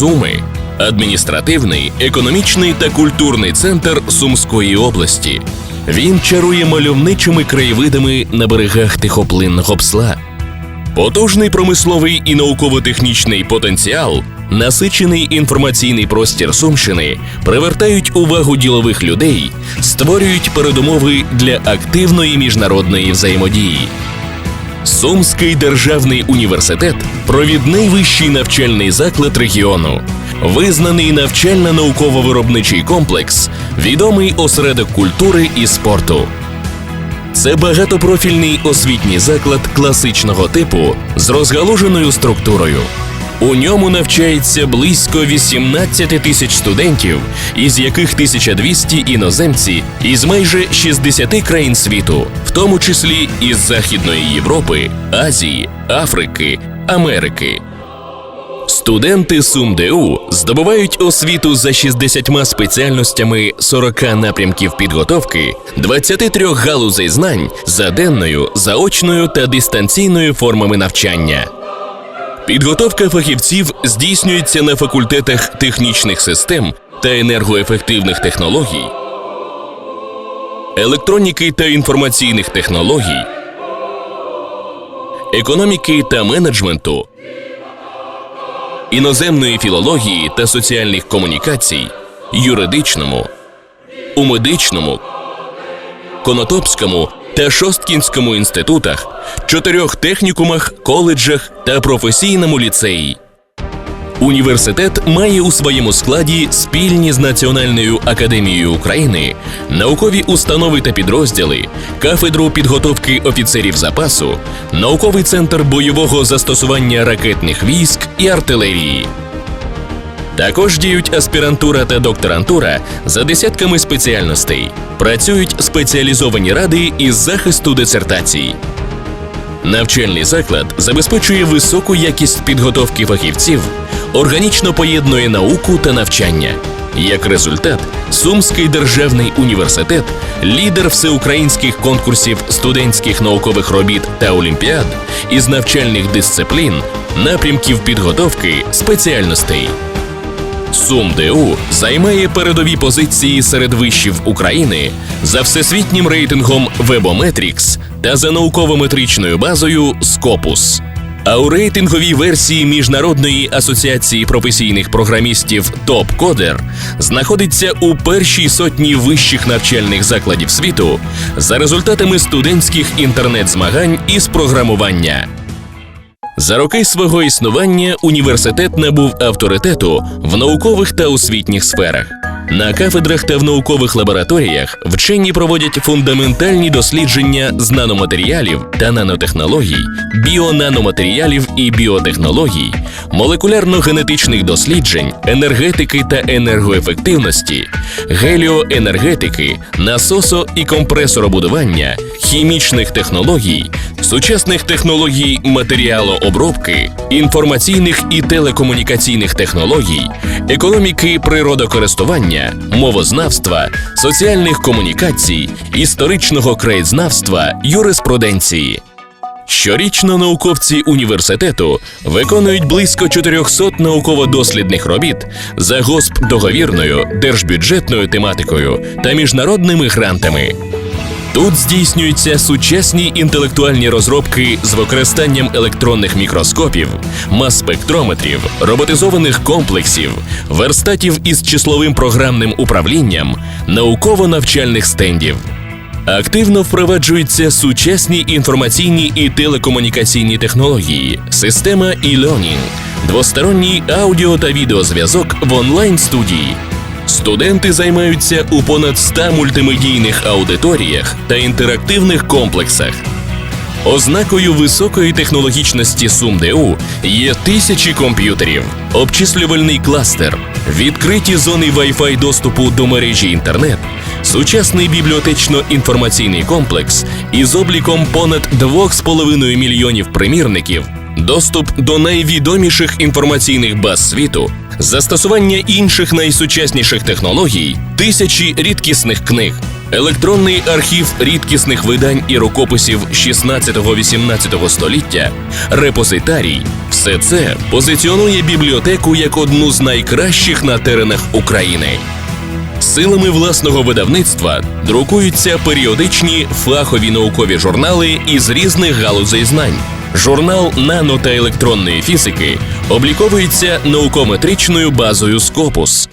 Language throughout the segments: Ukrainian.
Суми адміністративний, економічний та культурний центр Сумської області. Він чарує мальовничими краєвидами на берегах тихоплинного псла. Потужний промисловий і науково-технічний потенціал, насичений інформаційний простір Сумщини привертають увагу ділових людей, створюють передумови для активної міжнародної взаємодії. Сумський державний університет провідний вищий навчальний заклад регіону, визнаний навчально-науково-виробничий комплекс, відомий осередок культури і спорту. Це багатопрофільний освітній заклад класичного типу з розгалуженою структурою. У ньому навчається близько 18 тисяч студентів, із яких 1200 іноземці із майже 60 країн світу, в тому числі із Західної Європи, Азії, Африки, Америки. Студенти СумДУ здобувають освіту за 60 спеціальностями 40 напрямків підготовки, 23 галузей знань за денною, заочною та дистанційною формами навчання. Підготовка фахівців здійснюється на факультетах технічних систем та енергоефективних технологій, електроніки та інформаційних технологій, економіки та менеджменту, іноземної філології та соціальних комунікацій, юридичному, у медичному, Конотопському та Шосткінському інститутах, чотирьох технікумах, коледжах та професійному ліцеї. Університет має у своєму складі спільні з Національною академією України наукові установи та підрозділи, кафедру підготовки офіцерів запасу, науковий центр бойового застосування ракетних військ і артилерії. Також діють аспірантура та докторантура за десятками спеціальностей. Працюють спеціалізовані ради із захисту дисертацій. Навчальний заклад забезпечує високу якість підготовки фахівців, органічно поєднує науку та навчання. Як результат, Сумський державний університет, лідер всеукраїнських конкурсів студентських наукових робіт та олімпіад із навчальних дисциплін, напрямків підготовки, спеціальностей. СумДУ займає передові позиції серед вишів України за всесвітнім рейтингом Webometrics та за науково-метричною базою Scopus. А у рейтинговій версії Міжнародної асоціації професійних програмістів TopCoder знаходиться у першій сотні вищих навчальних закладів світу за результатами студентських інтернет-змагань із програмування. За роки свого існування університет набув авторитету в наукових та освітніх сферах. На кафедрах та в наукових лабораторіях вчені проводять фундаментальні дослідження з наноматеріалів та нанотехнологій, біонаноматеріалів і біотехнологій, молекулярно-генетичних досліджень, енергетики та енергоефективності, геліоенергетики, насосо- і компресоробудування, хімічних технологій, сучасних технологій матеріалообробки, інформаційних і телекомунікаційних технологій, економіки природокористування, мовознавства, соціальних комунікацій, історичного краєзнавства, юриспруденції. Щорічно науковці університету виконують близько 400 науково-дослідних робіт за госп-договірною, держбюджетною тематикою та міжнародними грантами. Тут здійснюються сучасні інтелектуальні розробки з використанням електронних мікроскопів, мас-спектрометрів, роботизованих комплексів, верстатів із числовим програмним управлінням, науково-навчальних стендів. Активно впроваджуються сучасні інформаційні і телекомунікаційні технології, система e-learning, двосторонній аудіо та відеозв'язок в онлайн студії. Студенти займаються у понад 100 мультимедійних аудиторіях та інтерактивних комплексах. Ознакою високої технологічності СумДУ є тисячі комп'ютерів, обчислювальний кластер, відкриті зони Wi-Fi доступу до мережі інтернет, сучасний бібліотечно-інформаційний комплекс із обліком понад 2,5 мільйонів примірників, доступ до найвідоміших інформаційних баз світу, застосування інших найсучасніших технологій, тисячі рідкісних книг. електронний архів рідкісних видань і рукописів 16-18 століття, репозитарій все це позиціонує бібліотеку як одну з найкращих на теренах України. Силами власного видавництва друкуються періодичні фахові наукові журнали із різних галузей знань. Журнал нано та електронної фізики обліковується наукометричною базою Скопус.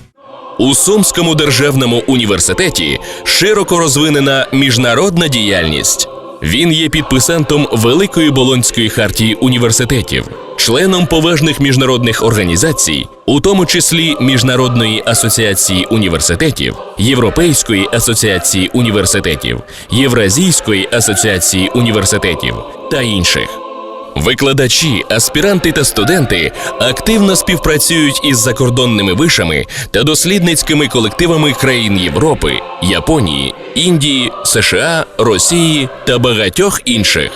У Сумському державному університеті широко розвинена міжнародна діяльність. Він є підписантом Великої Болонської хартії університетів, членом поважних міжнародних організацій, у тому числі Міжнародної асоціації університетів, Європейської асоціації університетів, Євразійської асоціації університетів та інших. Викладачі, аспіранти та студенти активно співпрацюють із закордонними вишами та дослідницькими колективами країн Європи, Японії, Індії, США, Росії та багатьох інших.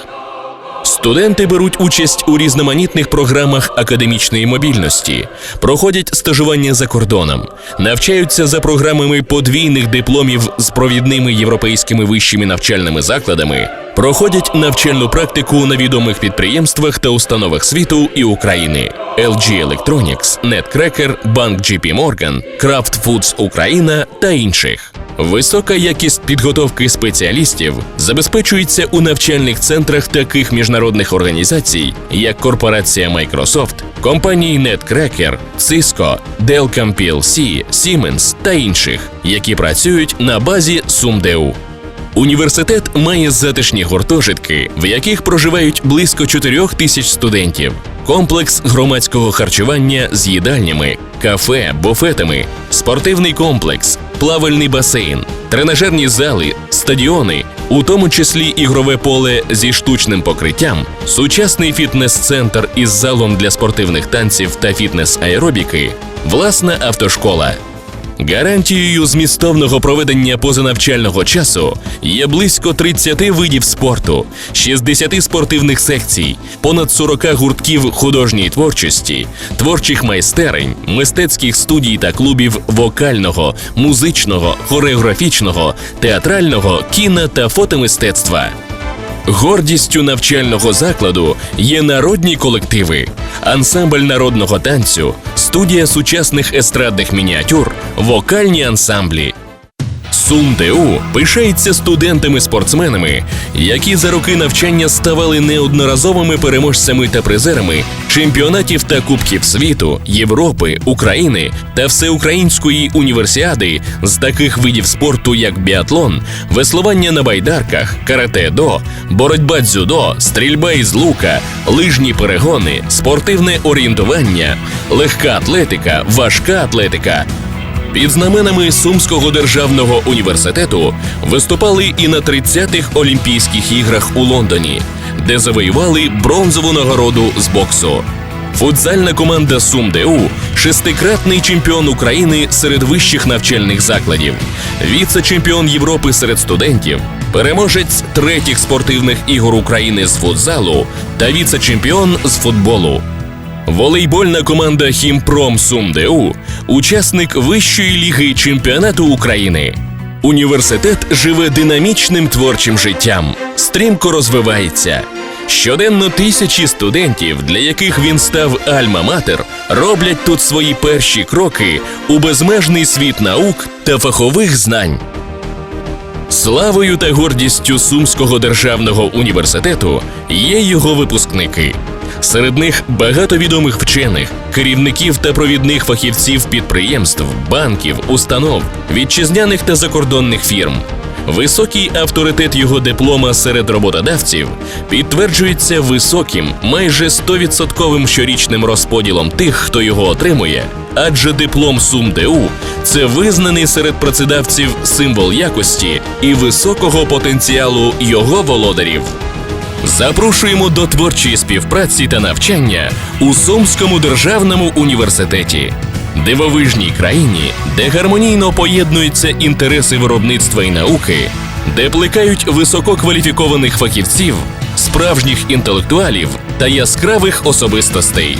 Студенти беруть участь у різноманітних програмах академічної мобільності, проходять стажування за кордоном, навчаються за програмами подвійних дипломів з провідними європейськими вищими навчальними закладами, проходять навчальну практику на відомих підприємствах та установах світу і України: LG Electronics, Netcracker, Банк JP Morgan, Kraft Foods Україна та інших. Висока якість підготовки спеціалістів забезпечується у навчальних центрах таких міжнародних організацій, як корпорація Microsoft, компанії Netcracker, Cisco, Dell PLC, Siemens та інших, які працюють на базі СумДЕУ. Університет має затишні гуртожитки, в яких проживають близько 4 тисяч студентів, комплекс громадського харчування з їдальнями, кафе, буфетами, спортивний комплекс, плавальний басейн, тренажерні зали, стадіони, у тому числі ігрове поле зі штучним покриттям, сучасний фітнес-центр із залом для спортивних танців та фітнес-аеробіки, власна автошкола. Гарантією змістовного проведення позанавчального часу є близько 30 видів спорту, 60 спортивних секцій, понад 40 гуртків художньої творчості, творчих майстерень, мистецьких студій та клубів вокального, музичного, хореографічного, театрального, кіно та фотомистецтва. Гордістю навчального закладу є народні колективи, ансамбль народного танцю, студія сучасних естрадних мініатюр, вокальні ансамблі. СумДУ пишається студентами-спортсменами, які за роки навчання ставали неодноразовими переможцями та призерами чемпіонатів та кубків світу, Європи, України та всеукраїнської універсіади з таких видів спорту, як біатлон, веслування на байдарках, карате-до, боротьба дзюдо, стрільба із лука, лижні перегони, спортивне орієнтування, легка атлетика, важка атлетика. Під знаменами Сумського державного університету виступали і на 30-х Олімпійських іграх у Лондоні, де завоювали бронзову нагороду з боксу. Футзальна команда СумДУ шестикратний чемпіон України серед вищих навчальних закладів, віце-чемпіон Європи серед студентів, переможець третіх спортивних ігор України з футзалу та віце-чемпіон з футболу. Волейбольна команда Хімпром СумДУ учасник вищої ліги чемпіонату України. Університет живе динамічним творчим життям, стрімко розвивається. Щоденно тисячі студентів, для яких він став альма-матер, роблять тут свої перші кроки у безмежний світ наук та фахових знань. Славою та гордістю Сумського державного університету є його випускники. Серед них багато відомих вчених, керівників та провідних фахівців підприємств, банків, установ, вітчизняних та закордонних фірм. Високий авторитет його диплома серед роботодавців підтверджується високим, майже 100% щорічним розподілом тих, хто його отримує, адже диплом СумДУ – це визнаний серед працедавців символ якості і високого потенціалу його володарів. Запрошуємо до творчої співпраці та навчання у Сумському державному університеті, дивовижній країні, де гармонійно поєднуються інтереси виробництва і науки, де плекають висококваліфікованих фахівців, справжніх інтелектуалів та яскравих особистостей.